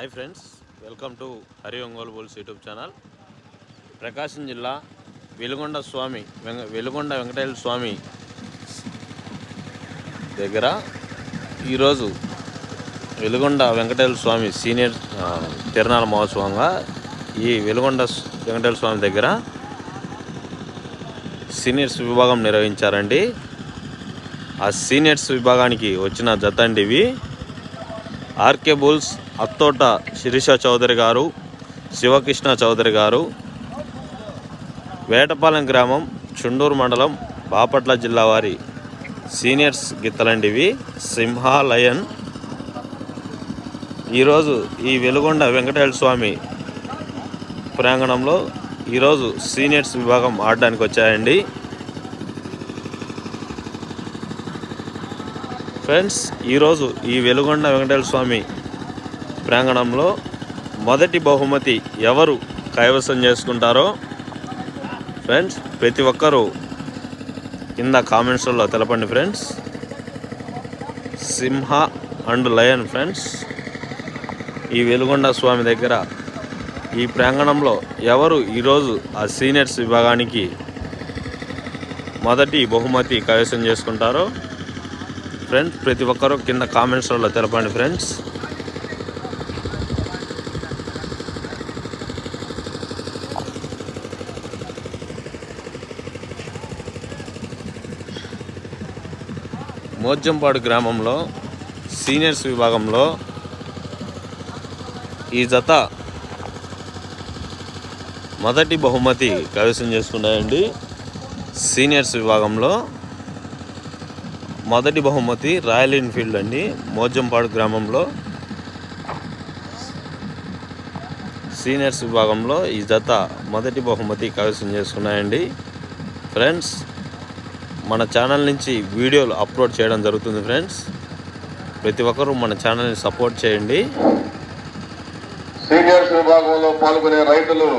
Hi friends welcome to Hari Ongole బోల్స్ YouTube channel Prakasam జిల్లా వెలుగొండ స్వామి వెలుగొండ వెంకటేశ్వర స్వామి దగ్గర ఈరోజు వెలుగొండ వెంకటేశ్వర స్వామి సీనియర్ తిరునాల మహోత్సవంగా ఈ వెలుగొండ వెంకటేశ్వర స్వామి దగ్గర సీనియర్స్ విభాగం నిర్వహించారండి. ఆ సీనియర్స్ విభాగానికి వచ్చిన జత అండి ఇవి. ఆర్కే బుల్స్ అత్తోట శిరీష చౌదరి గారు శివకృష్ణ చౌదరి గారు వేటపాలెం గ్రామం చుండూరు మండలం బాపట్ల జిల్లా వారి సీనియర్స్ గిత్తలండివి సింహ లయన్. ఈరోజు ఈ వెలుగొండ వెంకటేశ్వర స్వామి ప్రాంగణంలో ఈరోజు సీనియర్స్ విభాగం ఆడడానికి వచ్చాయండి. ఫ్రెండ్స్ ఈరోజు ఈ వెలుగొండ వెంకటేశ్వర స్వామి ప్రాంగణంలో మొదటి బహుమతి ఎవరు కైవసం చేసుకుంటారో ఫ్రెండ్స్ ప్రతి ఒక్కరూ కింద కామెంట్స్లో తెలపండి friends. Simha and lion friends ఈ వెలుగొండ స్వామి దగ్గర ఈ ప్రాంగణంలో ఎవరు ఈరోజు ఆ సీనియర్స్ విభాగానికి మొదటి బహుమతి కైవసం చేసుకుంటారో ఫ్రెండ్స్ ప్రతి ఒక్కరూ కింద కామెంట్స్లలో తెలపండి ఫ్రెండ్స్ మోజంపాడు గ్రామంలో సీనియర్స్ విభాగంలో ఈ జత మొదటి బహుమతి కైవసం చేసుకున్నాయండి. సీనియర్స్ విభాగంలో మొదటి బహుమతి రాయల్ ఎన్ఫీల్డ్ అండి మోజంపాడు గ్రామంలో. సీనియర్స్ విభాగంలో ఈ జత మొదటి బహుమతి కైవసం చేసుకున్నాయండి. ఫ్రెండ్స్ మన ఛానల్ నుంచి వీడియోలు అప్లోడ్ చేయడం జరుగుతుంది ఫ్రెండ్స్. ప్రతి ఒక్కరూ మన ఛానల్ని సపోర్ట్ చేయండి. సీనియర్స్ విభాగంలో పాల్గొనే రైతులు